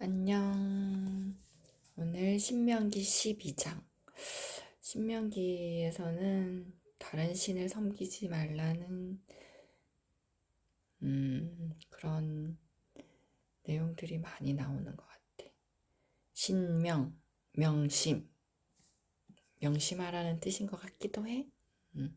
안녕. 오늘 신명기 12장. 신명기에서는 다른 신을 섬기지 말라는 음, 그런 내용들이 많이 나오는 것 같아. 신명, 명심. 명심하라는 뜻인 것 같기도 해. 음.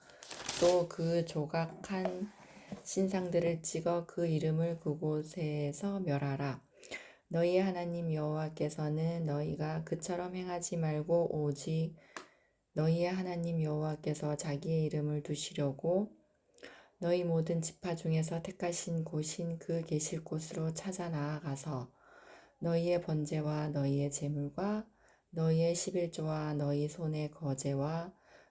또 그 조각한 신상들을 찍어 그 이름을 그곳에서 멸하라. 너희 하나님 여호와께서는 너희가 그처럼 행하지 말고 오직 너희의 하나님 여호와께서 자기의 이름을 두시려고 너희 모든 지파 중에서 택하신 곳인 그 계실 곳으로 찾아 나아가서 너희의 번제와 너희의 제물과 너희의 십일조와 너희 손의 거제와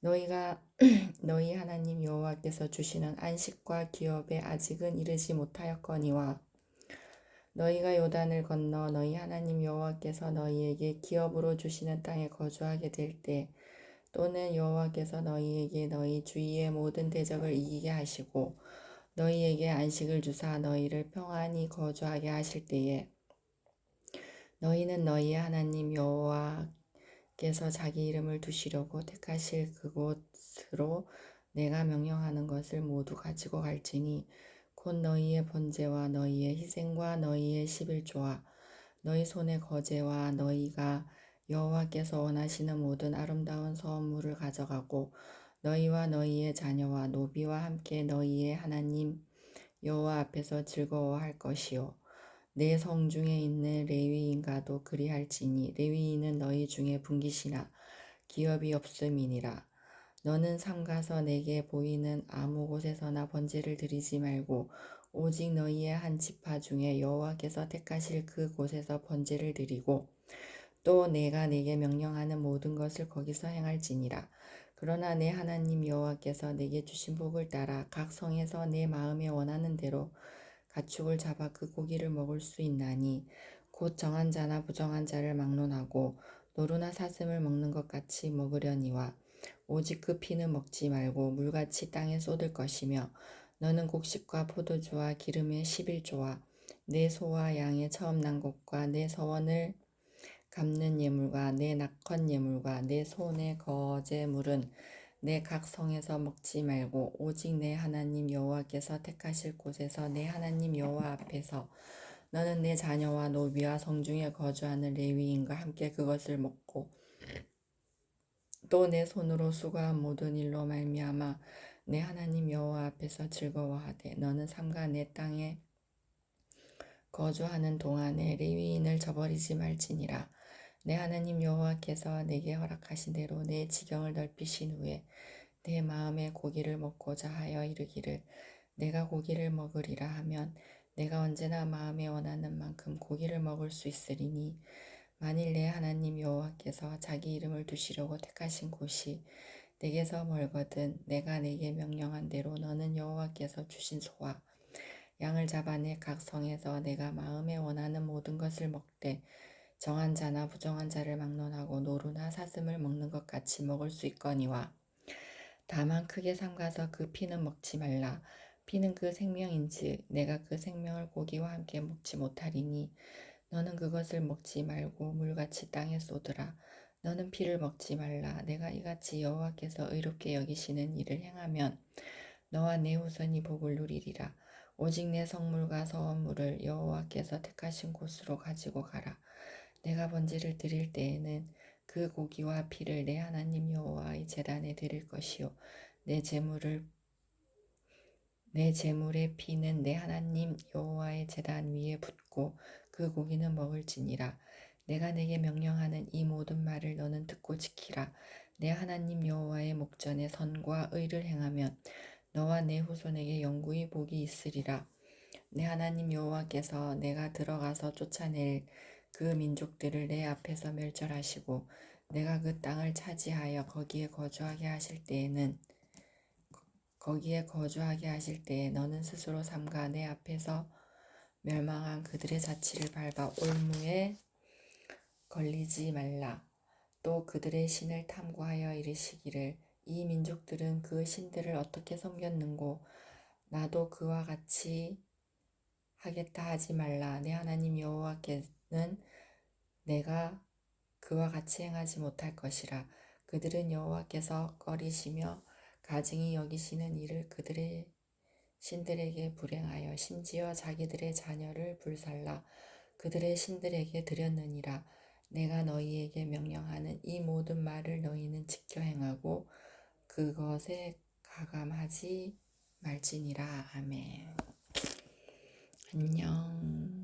너희가 너희 하나님 여호와께서 주시는 안식과 기업에 아직은 이르지 못하였거니와 너희가 요단을 건너 너희 하나님 여호와께서 너희에게 기업으로 주시는 땅에 거주하게 될 때 또는 여호와께서 너희에게 너희 주위의 모든 대적을 이기게 하시고 너희에게 안식을 주사 너희를 평안히 거주하게 하실 때에 너희는 너희의 하나님 여호와 께서 자기 이름을 두시려고 택하실 그곳으로 내가 명령하는 것을 모두 가지고 갈지니 곧 너희의 번제와 너희의 희생과 너희의 십일조와 너희 손의 거제와 너희가 여호와께서 원하시는 모든 아름다운 선물을 가져가고 너희와 너희의 자녀와 노비와 함께 너희의 하나님 여호와 앞에서 즐거워할 것이요 내 성 중에 있는 레위인과도 그리할지니 레위인은 너희 중에 분기시나 기업이 없음이니라. 너는 삼가서 내게 보이는 아무 곳에서나 번제를 드리지 말고 오직 너희의 한 지파 중에 여호와께서 택하실 그 곳에서 번제를 드리고 또 내가 내게 명령하는 모든 것을 거기서 행할지니라. 그러나 내 하나님 여호와께서 내게 주신 복을 따라 각 성에서 내 마음에 원하는 대로 가축을 잡아 그 고기를 먹을 수 있나니 곧 정한 자나 부정한 자를 막론하고 노루나 사슴을 먹는 것 같이 먹으려니와 오직 그 피는 먹지 말고 물같이 땅에 쏟을 것이며 너는 곡식과 포도주와 기름의 십일조와 내 소와 양의 처음 난 것과 내 서원을 갚는 예물과 내 낙헌 예물과 내 손의 거제물은 내 각 성에서 먹지 말고 오직 내 하나님 여호와께서 택하실 곳에서 내 하나님 여호와 앞에서 너는 내 자녀와 노비와 성중에 거주하는 레위인과 함께 그것을 먹고 또 내 손으로 수고한 모든 일로 말미암아 내 하나님 여호와 앞에서 즐거워하되 너는 삼가 내 땅에 거주하는 동안에 레위인을 저버리지 말지니라 내 하나님 여호와께서 내게 허락하신 대로 내 지경을 넓히신 후에 내 마음에 고기를 먹고자 하여 이르기를 내가 고기를 먹으리라 하면 내가 언제나 마음에 원하는 만큼 고기를 먹을 수 있으리니 만일 내 하나님 여호와께서 자기 이름을 두시려고 택하신 곳이 내게서 멀거든 내가 내게 명령한 대로 너는 여호와께서 주신 소와 양을 잡아내 각 성에서 내가 마음에 원하는 모든 것을 먹되 정한 자나 부정한 자를 막론하고 노루나 사슴을 먹는 것 같이 먹을 수 있거니와 다만 크게 삼가서 그 피는 먹지 말라. 피는 그 생명인즉 내가 그 생명을 고기와 함께 먹지 못하리니 너는 그것을 먹지 말고 물같이 땅에 쏟으라. 너는 피를 먹지 말라. 내가 이같이 여호와께서 의롭게 여기시는 일을 행하면 너와 내 후손이 복을 누리리라. 오직 내 성물과 서원물을 여호와께서 택하신 곳으로 가지고 가라 내가 번제를 드릴 때에는 그 고기와 피를 내 하나님 여호와의 제단에 드릴 것이요. 내 제물을 내 제물의 피는 내 하나님 여호와의 제단 위에 붓고 그 고기는 먹을지니라. 내가 내게 명령하는 이 모든 말을 너는 듣고 지키라. 내 하나님 여호와의 목전에 선과 의를 행하면 너와 내 후손에게 영구히 복이 있으리라. 내 하나님 여호와께서 내가 들어가서 쫓아낼 그 민족들을 내 앞에서 멸절하시고 내가 그 땅을 차지하여 거기에 거주하게 하실 때에는 거기에 거주하게 하실 때에 너는 스스로 삼가 내 앞에서 멸망한 그들의 자취를 밟아 올무에 걸리지 말라. 또 그들의 신을 탐구하여 이르시기를 이 민족들은 그 신들을 어떻게 섬겼는고 나도 그와 같이 하겠다 하지 말라. 내 하나님 여호와께 는 내가 그와 같이 행하지 못할 것이라. 그들은 여호와께서 꺼리시며 가증히 여기시는 일을 그들의 신들에게 불행하여 심지어 자기들의 자녀를 불살라 그들의 신들에게 드렸느니라. 내가 너희에게 명령하는 이 모든 말을 너희는 지켜 행하고 그것에 가감하지 말지니라. 아멘. 안녕.